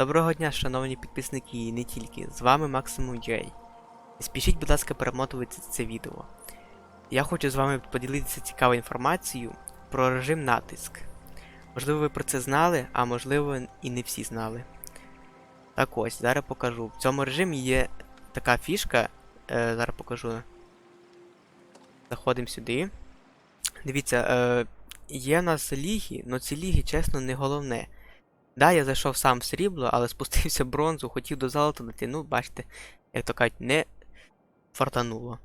Доброго дня, шановні підписники і не тільки. З вами Максимум Джей. Спішіть, будь ласка, перемотувати це відео. Я хочу з вами поділитися цікавою інформацією про режим натиск. Можливо, ви про це знали, а можливо і не всі знали. Так ось, зараз покажу. В цьому режимі є така фішка. Е, зараз покажу. Заходимо сюди. Дивіться, е, є в нас ліги, але ці ліги, чесно, не головне. Да, я зайшов сам в срібло, але спустився бронзу, хотів до золота дойти. Ну, бачите, як то кажуть, не фартануло.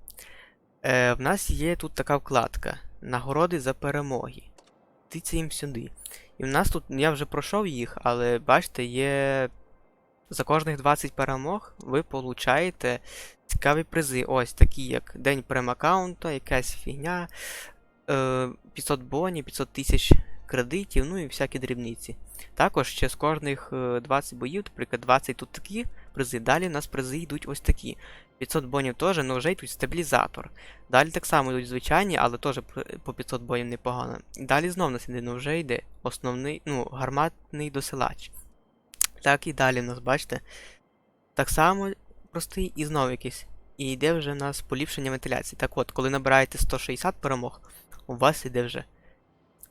Е, в нас є тут така вкладка. Нагороди за перемоги. Тиця їм сюди. І в нас тут, я вже пройшов їх, але бачите, є. За кожних 20 перемог ви получаєте цікаві призи. Ось такі, як День прем-аккаунта, якась фігня, е, 500 бонів, 500 тисяч кредитів, ну і всякі дрібниці. Також ще з кожних е, 20 боїв, наприклад, 20 тут такі призи, далі у нас призи йдуть ось такі. 500 бонів теж, але вже йдуть стабілізатор. Далі так само йдуть звичайні, але теж по 500 бонів непогано. Далі знов на середину вже йде основний, ну, гарматний досилач. Так і далі у нас, бачите. Так само простий і знову якийсь. І йде вже у нас поліпшення вентиляції. Так от, коли набираєте 160 перемог, у вас йде вже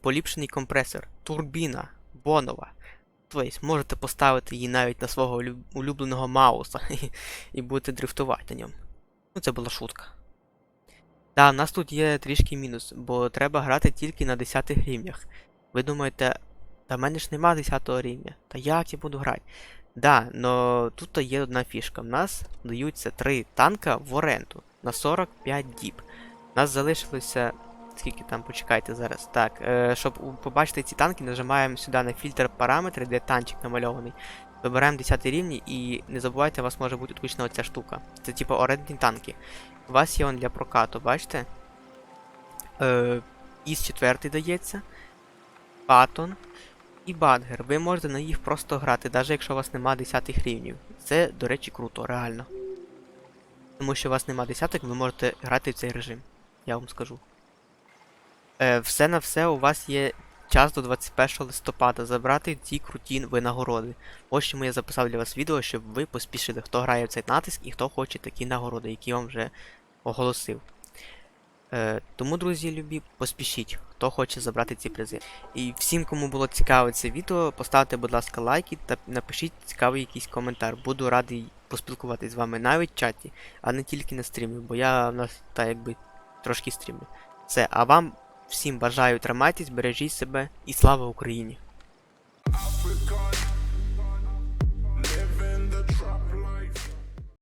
поліпшений компресор, турбіна, бонова. Тобто можете поставити її навіть на свого улюбленого Мауса і, будете дрифтувати на ньому. Ну, це була шутка. Да, у нас тут є трішки мінус, бо треба грати тільки на 10 рівнях. Ви думаєте, та в мене ж нема 10 рівня. Та як я буду грати? Да, но тут є одна фішка. У нас даються 3 танка в оренду на 45 діб. У нас залишилося. Скільки там, почекайте зараз. Так, е, щоб побачити ці танки, нажимаємо сюди на фільтр параметри, де танчик намальований. Вибираємо 10 рівні і не забувайте, у вас може бути включена оця штука. Це типу орендні танки. У вас є он для прокату, бачите? Е, ІС 4 дається. Паттон і Бадгер. Ви можете на їх просто грати, навіть якщо у вас нема 10 рівнів. Це, до речі, круто, реально. Тому що у вас нема десяток, ви можете грати в цей режим. Я вам скажу. Е, все на все у вас є час до 21 листопада забрати ці круті винагороди. Ось чому я записав для вас відео, щоб ви поспішили, хто грає в цей натиск і хто хоче такі нагороди, які я вам вже оголосив. Е, тому, друзі любі, поспішіть, хто хоче забрати ці призи. І всім, кому було цікаве це відео, поставте, будь ласка, лайки та напишіть цікавий якийсь коментар. Буду радий поспілкуватись з вами навіть в чаті, а не тільки на стрімі, бо я в нас та якби трошки стрімлю. Все, а вам всім бажаю тримайтесь, бережіть себе і слава Україні!